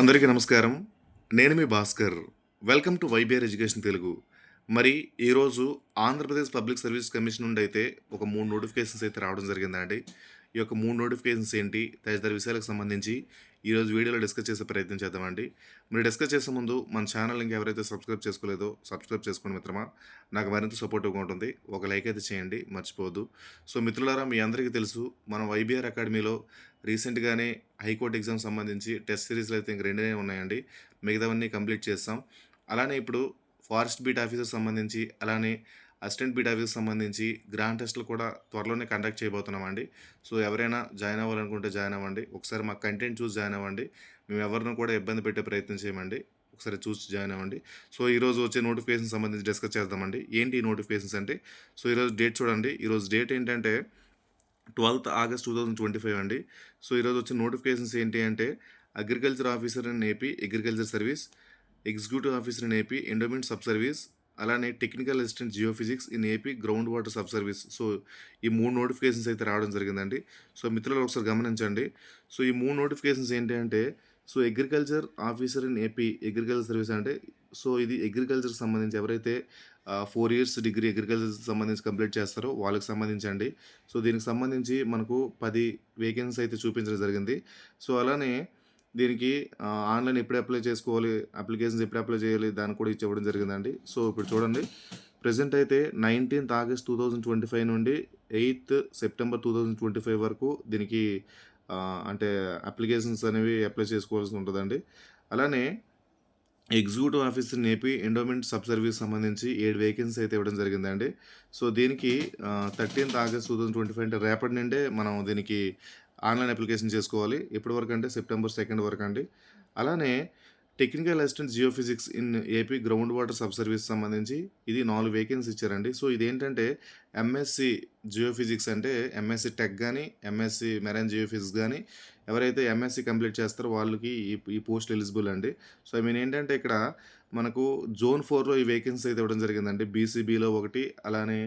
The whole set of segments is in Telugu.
అందరికీ నమస్కారం. నేను మీ Bhaskar. Welcome to Y B R education Telugu. మరి ఈరోజు ఆంధ్రప్రదేశ్ పబ్లిక్ సర్వీస్ కమిషన్ నుండి అయితే ఒక మూడు నోటిఫికేషన్స్ అయితే రావడం జరిగిందండి. ఈ యొక్క మూడు నోటిఫికేషన్స్ ఏంటి తదితర విషయాలకు సంబంధించి ఈరోజు వీడియోలో డిస్కస్ చేసే ప్రయత్నం చేద్దామండి. మీరు డిస్కస్ చేసే ముందు మన ఛానల్ ఇంకా ఎవరైతే సబ్స్క్రైబ్ చేసుకోలేదో సబ్స్క్రైబ్ చేసుకోండి మిత్రమా. నాకు మరింత సపోర్టివ్గా ఉంటుంది. ఒక లైక్ అయితే చేయండి మర్చిపోవద్దు. సో మిత్రులారా మీ అందరికీ తెలుసు మనం వైబీఆర్ అకాడమీలో రీసెంట్గానే హైకోర్టు ఎగ్జామ్ సంబంధించి టెస్ట్ సిరీస్లు అయితే ఇంక రెండే ఉన్నాయండి. మిగతావన్నీ కంప్లీట్ చేస్తాం. అలానే ఇప్పుడు ఫారెస్ట్ బీట్ ఆఫీసర్ సంబంధించి అలానే అసిస్టెంట్ బీట్ సంబంధించి గ్రాండ్ టెస్ట్లు కూడా త్వరలోనే కండక్ట్ చేయబోతున్నామండి. సో ఎవరైనా జాయిన్ అవ్వాలనుకుంటే జాయిన్ అవ్వండి. ఒకసారి మా కంటెంట్ చూసి జాయిన్ అవ్వండి. మేము ఎవరిని కూడా ఇబ్బంది పెట్టే ప్రయత్నం చేయమండి. ఒకసారి చూసి జాయిన్ అవ్వండి. సో ఈరోజు వచ్చే నోటిఫికేషన్ సంబంధించి డిస్కస్ చేద్దామండి. ఏంటి ఈ నోటిఫికేషన్స్ అంటే? సో ఈరోజు డేట్ చూడండి. ఈరోజు డేట్ ఏంటంటే twelfth August two thousand twenty five అండి. సో ఈరోజు వచ్చిన నోటిఫికేషన్స్ ఏంటి అంటే agriculture officer in AP agriculture service executive officer in AP endowment sub service అలానే technical assistant geo physics in AP ground water sub service so ఈ మూడు నోటిఫికేషన్స్ అయితే రావడం జరిగిందండి. సో మిత్రులు ఒకసారి గమనించండి. సో ఈ మూడు నోటిఫికేషన్స్ ఏంటి అంటే so agriculture officer in AP agriculture service అంటే సో ఇది అగ్రికల్చర్ సంబంధించి ఎవరైతే ఫోర్ ఇయర్స్ డిగ్రీ అగ్రికల్చర్ సంబంధించి కంప్లీట్ చేస్తారో వాళ్ళకి సంబంధించండి. సో దీనికి సంబంధించి మనకు పది వేకెన్సీ అయితే చూపించడం జరిగింది. సో అలానే దీనికి ఆన్లైన్ ఎప్పుడు అప్లై చేసుకోవాలి అప్లికేషన్స్ ఎప్పుడు అప్లై చేయాలి దాన్ని కూడా ఇచ్చి జరిగిందండి. సో ఇప్పుడు చూడండి ప్రజెంట్ అయితే nineteenth August two thousand twenty five నుండి eighth September two thousand twenty five వరకు దీనికి అంటే అప్లికేషన్స్ అనేవి అప్లై చేసుకోవాల్సి ఉంటుందండి. అలానే ఎగ్జిక్యూటివ్ ఆఫీసర్ నేపి ఎండోమెంట్ సబ్ సర్వీస్ సంబంధించి ఏడు వేకెన్సీ అయితే ఇవ్వడం జరిగిందండి. సో దీనికి thirteenth August two thousand twenty five అంటే రేపటి నుండే మనం దీనికి ఆన్లైన్ అప్లికేషన్ చేసుకోవాలి. ఎప్పటి వరకు అంటే సెప్టెంబర్ సెకండ్ వరకు అండి. అలానే technical assistant geophysics in AP ground water sub service సంబంధించి ఇది నాలుగు వేకెన్సీ ఇచ్చారండి. సో ఇదేంటంటే ఎంఎస్సి జియోఫిజిక్స్ అంటే ఎంఎస్సి టెక్ కానీ ఎంఎస్సి మెరైన్ జియోఫిజిక్స్ కానీ ఎవరైతే ఎంఎస్సి కంప్లీట్ చేస్తారో వాళ్ళకి ఈ ఈ పోస్ట్ ఎలిజిబుల్ అండి. సో ఐ మీన్ ఏంటంటే ఇక్కడ మనకు జోన్ ఫోర్లో ఈ వేకెన్సీ అయితే ఇవ్వడం జరిగిందండి. బీసీబీలో ఒకటి అలానే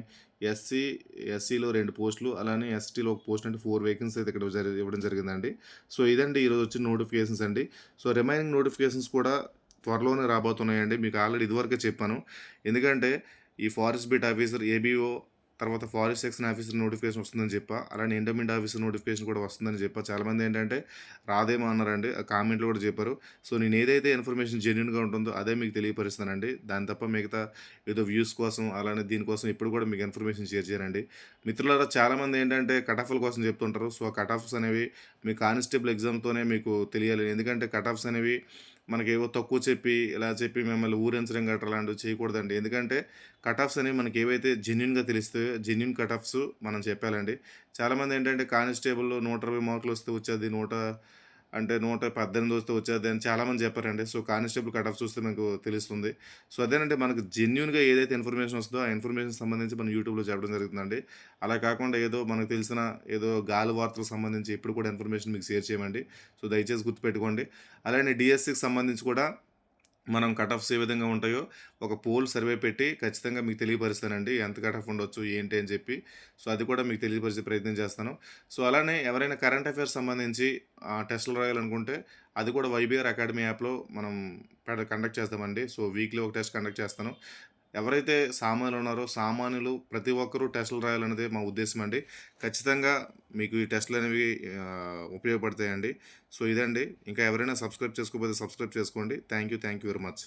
ఎస్సీ ఎస్సీలో రెండు పోస్టులు అలానే ఎస్టీలో ఒక పోస్ట్ అంటే ఫోర్ వేకెన్సీ అయితే ఇక్కడ జరి ఇవ్వడం జరిగిందండి. సో ఇదండి ఈరోజు వచ్చిన నోటిఫికేషన్స్ అండి. సో రిమైనింగ్ నోటిఫికేషన్స్ కూడా త్వరలోనే రాబోతున్నాయండి. మీకు ఆల్రెడీ ఇదివరకే చెప్పాను. ఎందుకంటే ఈ ఫారెస్ట్ బీట్ ఆఫీసర్ ఏబీఓ తర్వాత ఫారెస్ట్ సెక్షన్ ఆఫీసర్ నోటిఫికేషన్ వస్తుందని చెప్పా. అలానే ఎండోమెంట్ ఆఫీసర్ నోటిఫికేషన్ కూడా వస్తుందని చెప్పా. చాలామంది ఏంటంటే రాదేమో అన్నారండి ఆ కామెంట్లో కూడా చెప్పారు. సో నేను ఏదైతే ఇన్ఫర్మేషన్ జెన్యున్గా ఉంటుందో అదే మీకు తెలియపరుస్తానండి. దాని తప్ప మిగతా ఏదో వ్యూస్ కోసం అలానే దీనికోసం ఇప్పుడు కూడా మీకు ఇన్ఫర్మేషన్ షేర్ చేయనండి. మిత్రులారా చాలామంది ఏంటంటే కట్ ఆఫ్ల కోసం చెప్తుంటారు. సో కట్ ఆఫ్స్ అనేవి మీ కానిస్టేబుల్ ఎగ్జామ్తోనే మీకు తెలియాలి. ఎందుకంటే కట్ ఆఫ్స్ అనేవి మనకేవో తక్కువ చెప్పి ఇలా చెప్పి మిమ్మల్ని ఊరించడం గట్రా అలాంటివి చేయకూడదండి. ఎందుకంటే కటాఫ్స్ అనేవి మనకి ఏవైతే జెన్యున్గా తెలుస్తాయో జెన్యున్ కటాఫ్స్ మనం చెప్పాలండి. చాలామంది ఏంటంటే కానిస్టేబుల్ నూట ఇరవై మార్కులు వస్తే వచ్చేది నూట అంటే నూట పద్దెనిమిది వస్తే వచ్చేది అని చాలామంది చెప్పారండి. సో కానిస్టేబుల్ కట్ ఆఫ్ చూస్తే మీకు తెలుస్తుంది. సో అదేనంటే మనకు జెన్యున్గా ఏదైతే ఇన్ఫర్మేషన్ వస్తుందో ఆ ఇన్ఫర్మేషన్ సంబంధించి మనం యూట్యూబ్లో చెప్పడం జరుగుతుందండి. అలా కాకుండా ఏదో మనకు తెలిసిన ఏదో గాలి వార్తలకు సంబంధించి ఎప్పుడు కూడా ఇన్ఫర్మేషన్ మీకు షేర్ చేయమండి. సో దయచేసి గుర్తుపెట్టుకోండి. అలానే డిఎస్సికి సంబంధించి కూడా మనం కట్ ఆఫ్స్ ఏ విధంగా ఉంటాయో ఒక పోల్ సర్వే పెట్టి ఖచ్చితంగా మీకు తెలియపరుస్తానండి. ఎంత కట్ ఆఫ్ ఉండొచ్చు ఏంటి అని చెప్పి. సో అది కూడా మీకు తెలియపరిచే ప్రయత్నం చేస్తాను. సో అలానే ఎవరైనా కరెంట్ అఫైర్స్ సంబంధించి టెస్టులు రాయాలనుకుంటే అది కూడా వైబీఆర్ అకాడమీ యాప్లో మనం కండక్ట్ చేస్తామండి. సో వీక్లీ ఒక టెస్ట్ కండక్ట్ చేస్తాను. ఎవరైతే సామాన్యులు ఉన్నారో సామాన్యులు ప్రతి ఒక్కరూ టెస్టులు రాయాలనేది మా ఉద్దేశం అండి. ఖచ్చితంగా మీకు ఈ టెస్టులు అనేవి ఉపయోగపడతాయండి. సో ఇదండి. ఇంకా ఎవరైనా సబ్స్క్రైబ్ చేసుకోకపోతే సబ్స్క్రైబ్ చేసుకోండి. Thank you thank you very much.